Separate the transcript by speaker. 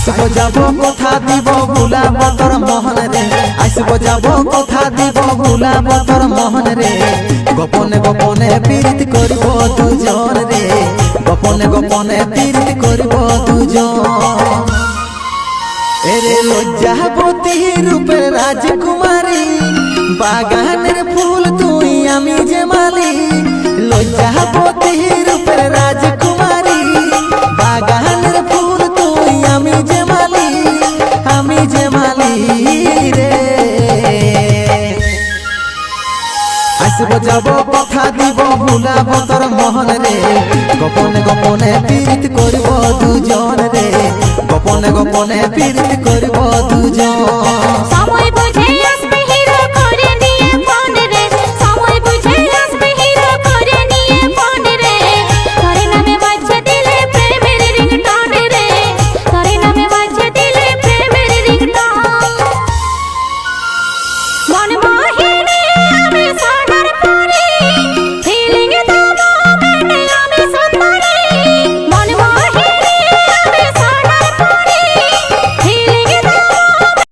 Speaker 1: আসব যাব কথা দিব ভুলাব তোর মোহন রে? আসব যাব কথা দিব ভুলাব তোর মোহন রে? গোপনে গোপনে পীড়িত করিব দুজন রে। গোপনে গোপনে পীড়িত করিব দুজন। এরে লজ্জাবতী রূপের রাজকুমারী, বাগানের ফুল তুই আমি যে মালি। লজ্জাবতী রে। আসব, যাব, কথা দিব ভুলাব তোর মহন রে। গোপনে গোপনে পীড়িত করব দুজন রে। গোপনে গোপনে পীড়িত করব দুজন।